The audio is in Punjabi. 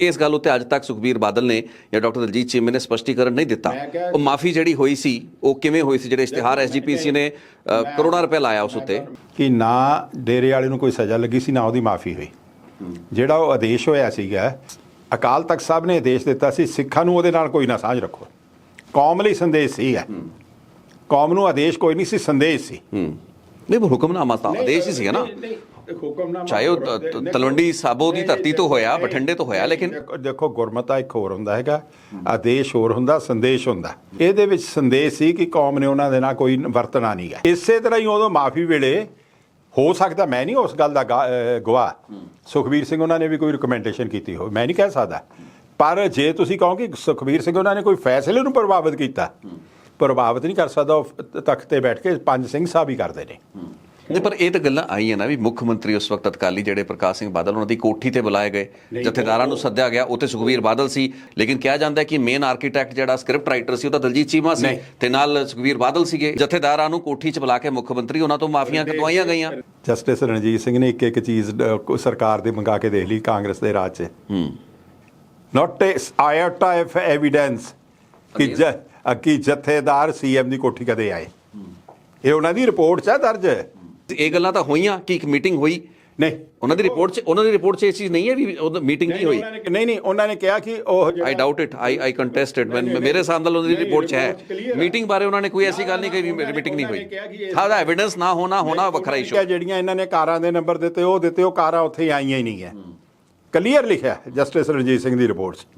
ਇਸ ਗੱਲ ਉੱਤੇ ਅੱਜ ਤੱਕ ਸੁਖਬੀਰ ਬਾਦਲ ਨੇ ਜਾਂ ਡਾਕਟਰ ਦਲਜੀਤ ਚੀਮੇ ਨੇ ਸਪਸ਼ਟੀਕਰਨ ਨਹੀਂ ਦਿੱਤਾ। ਉਹ ਮਾਫੀ ਜਿਹੜੀ ਹੋਈ ਸੀ ਉਹ ਕਿਵੇਂ ਹੋਈ ਸੀ? ਜਿਹੜੇ ਇਸ਼ਤਿਹਾਰ ਐਸਜੀਪੀਸੀ ਨੇ ਕਰੋੜਾਂ ਰੁਪਏ ਲਾਇਆ ਉਸ ਉੱਤੇ। ਕਿ ਨਾ ਡੇਰੇ ਵਾਲੇ ਨੂੰ ਕੋਈ ਸਜ਼ਾ ਲੱਗੀ ਸੀ ਨਾ ਉਹਦੀ ਮਾਫੀ ਹੋਈ। ਜਿਹੜਾ ਉਹ ਆਦੇਸ਼ ਹੋਇਆ ਸੀਗਾ ਅਕਾਲ ਤਖਤ ਸਾਹਿਬ ਨੇ ਆਦੇਸ਼ ਦਿੱਤਾ ਸੀ ਸਿੱਖਾਂ ਨੂੰ ਉਹਦੇ ਨਾਲ ਕੋਈ ਨਾ ਸਾਂਝ ਰੱਖੋ। ਕੌਮ ਲਈ ਸੰਦੇਸ਼ ਸੀ ਹੈ। ਕੌਮ ਨੂੰ ਆਦੇਸ਼ ਕੋਈ ਨਹੀਂ ਸੀ ਸੰਦੇਸ਼ ਸੀ। ਨਹੀਂ ਪਰ ਹੁਕਮਨਾਮਾ ਤਾਂ ਆਦੇਸ਼ ਹੀ ਸੀਗਾ ਨਾ। ਹੁਕਮਨਾਮਾ ਚਾਹੇ ਉਹ ਤਲਵੰਡੀ ਸਾਬੋ ਦੀ ਧਰਤੀ ਤੋਂ ਹੋਇਆ ਬਠਿੰਡੇ ਤੋਂ ਹੋਇਆ ਲੇਕਿਨ ਦੇਖੋ- ਗੁਰਮਤਾ ਇੱਕ ਹੋਰ ਹੁੰਦਾ ਹੈਗਾ। ਆਦੇਸ਼ ਹੋਰ ਹੁੰਦਾ ਸੰਦੇਸ਼ ਹੁੰਦਾ। ਇਹਦੇ ਵਿੱਚ ਸੰਦੇਸ਼ ਸੀ ਕਿ ਕੌਮ ਨੇ ਉਹਨਾਂ ਦੇ ਨਾਲ ਕੋਈ ਵਰਤਣਾ ਨਹੀਂ ਹੈ ਇਸੇ ਤਰ੍ਹਾਂ ਹੀ ਉਦੋਂ ਮਾਫੀ ਵੇਲੇ ਹੋ ਸਕਦਾ ਮੈਂ ਨਹੀਂ ਉਸ ਗੱਲ ਦਾ ਗਵਾਹ। ਸੁਖਬੀਰ ਸਿੰਘ ਉਹਨਾਂ ਨੇ ਵੀ ਕੋਈ ਰਿਕਮੈਂਡੇਸ਼ਨ ਕੀਤੀ ਹੋ ਮੈਂ ਨਹੀਂ ਕਹਿ ਸਕਦਾ। ਪਰ ਜੇ ਤੁਸੀਂ ਕਹੋ ਕਿ ਸੁਖਬੀਰ ਸਿੰਘ ਉਹਨਾਂ ਨੇ ਕੋਈ ਫੈਸਲੇ ਨੂੰ ਪ੍ਰਭਾਵਿਤ ਕੀਤਾ ਪ੍ਰਭਾਵਿਤ ਨਹੀਂ ਕਰ ਸਕਦਾ ਉਹ ਤਖਤ ਤੇ ਬੈਠ ਕੇ ਪੰਜ ਸਿੰਘ ਸਾਹਿਬ ਹੀ ਕਰਦੇ ਨੇ। ਨਹੀਂ ਪਰ ਇਹ ਤਾਂ ਗੱਲਾਂ ਆਈਆਂ ਨਾ ਵੀ ਮੁੱਖ ਮੰਤਰੀ ਉਸ ਵਕਤ ਤਤਕਾਲੀ ਜਿਹੜੇ ਪ੍ਰਕਾਸ਼ ਸਿੰਘ ਬਾਦਲ ਉਹਨਾਂ ਦੀ ਕੋਠੀ ਤੇ ਬੁਲਾਏ ਗਏ। ਜਥੇਦਾਰਾਂ ਨੂੰ ਸੱਦਿਆ ਗਿਆ ਉੱਥੇ ਸੁਖਬੀਰ ਬਾਦਲ ਸੀ। ਲੇਕਿਨ ਕਿਹਾ ਜਾਂਦਾ ਹੈ ਕਿ ਮੇਨ ਆਰਕੀਟੈਕਟ ਜਿਹੜਾ ਸਕ੍ਰਿਪਟ ਰਾਈਟਰ ਸੀ ਉਹ ਤਾਂ ਦਲਜੀਤ ਚੀਮਾ ਸੀ। ਤੇ ਨਾਲ ਸੁਖਬੀਰ ਬਾਦਲ ਸੀਗੇ। ਜਥੇਦਾਰਾਂ ਨੂੰ ਕੋਠੀ 'ਚ ਬੁਲਾ ਕੇ ਮੁੱਖ ਮੰਤਰੀ ਉਹਨਾਂ ਤੋਂ ਮਾਫੀਆਂ ਕਟਵਾਈਆਂ ਗਈਆਂ। ਜਸਟਿਸ ਰਣਜੀਤ ਸਿੰਘ ਨੇ ਇੱਕ ਇੱਕ ਚੀਜ਼ ਸਰਕਾਰ ਦੇ ਮੰਗਾ ਕੇ ਦੇਖ ਲਈ ਕਾਂਗਰਸ ਦੇ ਰਾਜ 'ਚ। ਹੂੰ। ਨਾਟ ਆਇਓਟਾ ਆਫ ਐਵੀਡੈਂਸ ਕਿ ਕਿ ਜਥੇਦਾਰ ਸੀਐਮ ਦੀ ਕੋਠੀ ਕਦੇ ਆਏ। ਇਹ ਉਹਨਾਂ ਦੀ ਰਿਪੋਰਟ 'ਚ ਹੈ ਦਰਜ। ਇਹ ਗੱਲਾਂ ਤਾਂ ਹੋਈਆਂ ਕਿ ਇੱਕ ਮੀਟਿੰਗ ਹੋਈ? ਨਹੀਂ। ਉਹਨਾਂ ਦੀ ਰਿਪੋਰਟ 'ਚ ਉਹਨਾਂ ਦੀ ਰਿਪੋਰਟ 'ਚ ਇਹ ਚੀਜ਼ ਨਹੀਂ ਹੈ ਵੀ ਉਹ ਮੀਟਿੰਗ ਨਹੀਂ ਹੋਈ? ਨਹੀਂ ਨਹੀਂ ਉਹਨਾਂ ਨੇ ਕਿਹਾ ਕਿ ਉਹ I doubt it I I contest it ਮੈਂ ਮੇਰੇ ਨਾਲ ਉਹਨਾਂ ਦੀ ਰਿਪੋਰਟ 'ਚ ਹੈ। ਮੀਟਿੰਗ ਬਾਰੇ ਉਹਨਾਂ ਨੇ ਕੋਈ ਐਸੀ ਗੱਲ ਨਹੀਂ ਕਹੀ ਵੀ ਮੀਟਿੰਗ ਨਹੀਂ ਹੋਈ। ਹਾਂ ਦਾ ਐਵੀਡੈਂਸ ਨਾ ਹੋਣਾ ਹੋਣਾ ਵੱਖਰਾ ਇਸ਼ੂ ਜਿਹੜੀਆਂ ਇਹਨਾਂ ਨੇ ਕਾਰਾਂ ਦੇ ਨੰਬਰ ਦਿੱਤੇ ਉਹ ਦਿੱਤੇ ਉਹ ਕਾਰਾਂ ਉੱਥੇ ਆਈਆਂ ਹੀ ਨਹੀਂ ਹੈ। ਕਲੀਅਰ ਲਿਖਿਆ ਜਸਟਿਸ ਰਣਜੀਤ ਸਿੰਘ ਦੀ ਰਿਪੋਰਟ 'ਚ।